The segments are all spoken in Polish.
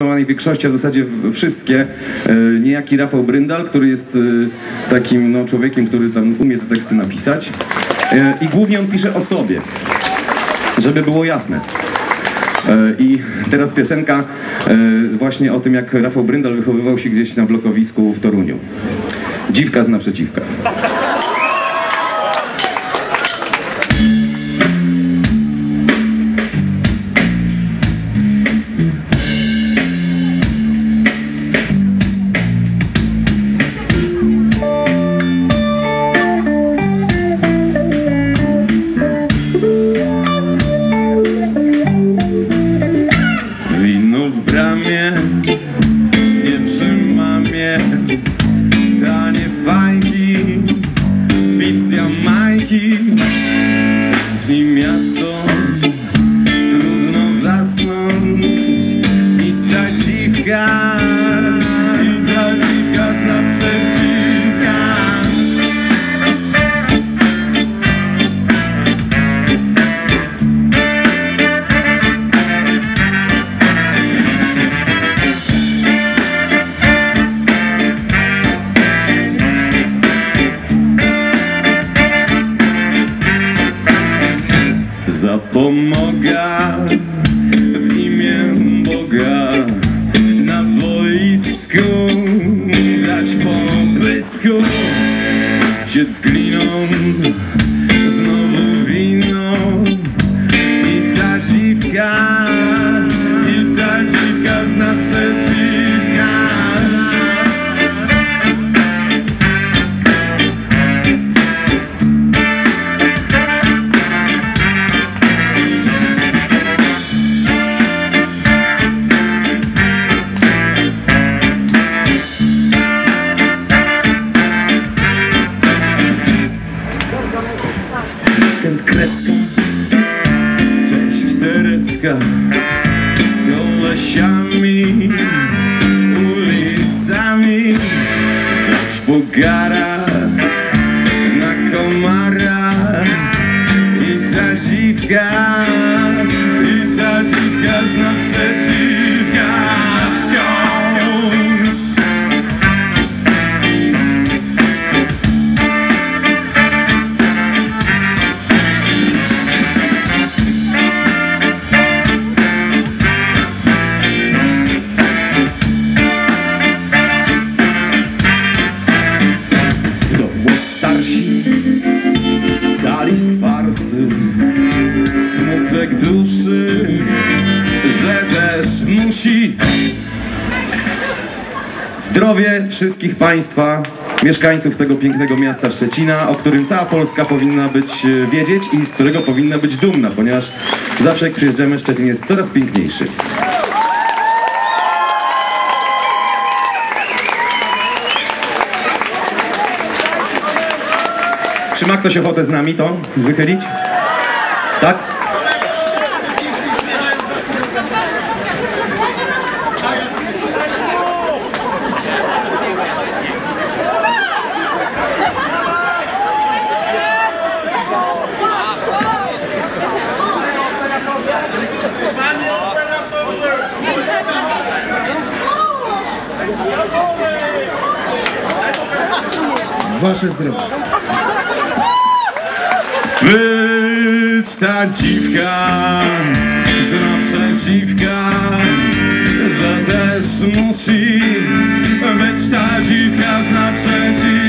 zdecydowanej większości, a w zasadzie wszystkie, e, niejaki Rafał Bryndal, który jest e, takim no, człowiekiem, który tam umie te teksty napisać. E, I głównie on pisze o sobie, żeby było jasne. I teraz piosenka właśnie o tym, jak Rafał Bryndal wychowywał się gdzieś na blokowisku w Toruniu. Dziwka z naprzeciwka. yeah. значит взгляд. иска С кълъша улицами Улица Шпогара zdrowie wszystkich państwa mieszkańców tego pięknego miasta Szczecina o którym cała Polska powinna być e, wiedzieć i z którego powinna być dumna ponieważ zawsze jak przyjeżdżamy Szczecin jest coraz piękniejszy Czy ma ktoś ochotę z nami to wychylić? Tak? Wasze zdrowie. Być ta dziwka z naprzeciwka, że też musi być ta dziwka z naprzeciwka,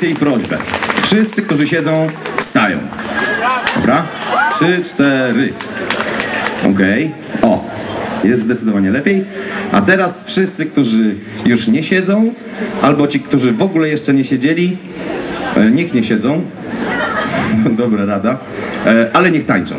propozycję i prośbę. Wszyscy, którzy siedzą, wstają. Dobra? Trzy, cztery. Okej. O. Jest zdecydowanie lepiej. A teraz wszyscy, którzy już nie siedzą, albo ci, którzy w ogóle jeszcze nie siedzieli, e, niech nie siedzą. Dobra rada. E, ale niech tańczą.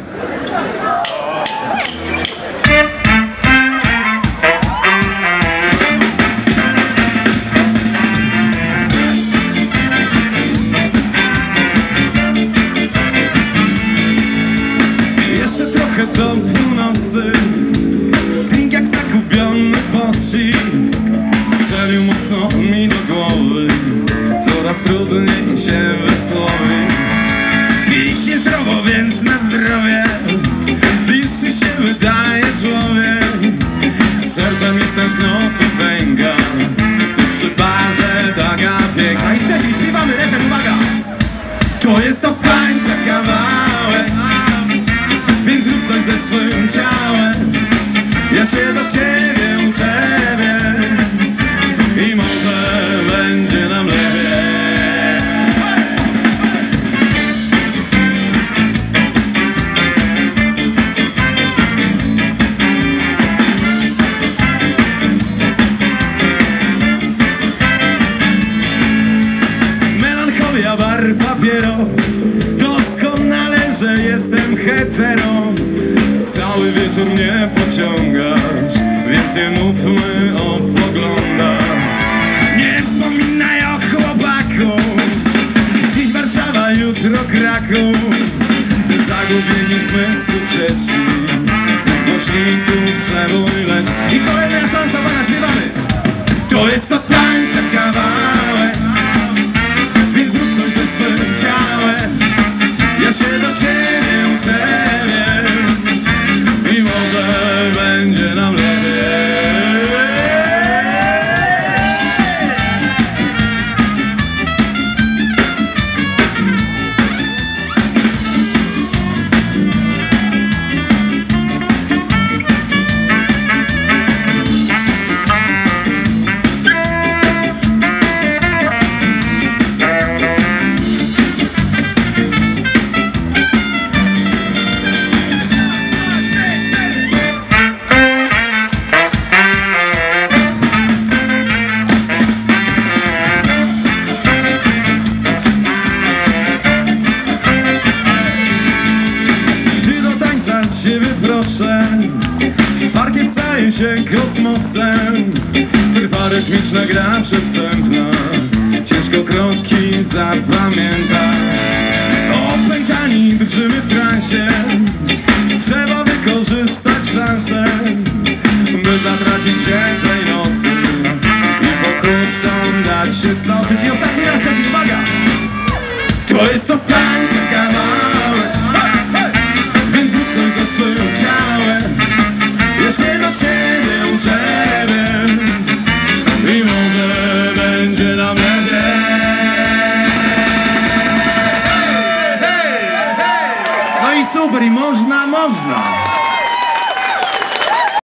trochę do północy. Drink jak zagubiony pocisk. Strzelił mocno mi do głowy. Coraz trudniej się wysłowić Pij się zdrowo, więc na zdrowie. Bliższy się wydaje człowiek. Z sercem jest tęskniący węga. Tu przy barze taka piękna. I szczerze, śpiewamy refren, uwaga! To jest to tańca kawa ciałem. Ja się do ciebie uczepię I może będzie nam lepiej. Melancholia, bar, papieros. Doskonale, że jestem hetero Wieczór mnie pociągasz Więc nie mówmy o poglądach Nie wspominaj o chłopaku Dziś Warszawa, jutro Kraków. Zagubieni zmysły trzeci Staje się kosmosem. Trwa rytmiczna gra przedstępna. Ciężko kroki zapamiętać. Opętani drżymy w transie Trzeba wykorzystać szansę By zatracić się tej nocy I pokusą dać się stoczyć. I ostatni raz trzeci, uwaga! To jest to tańca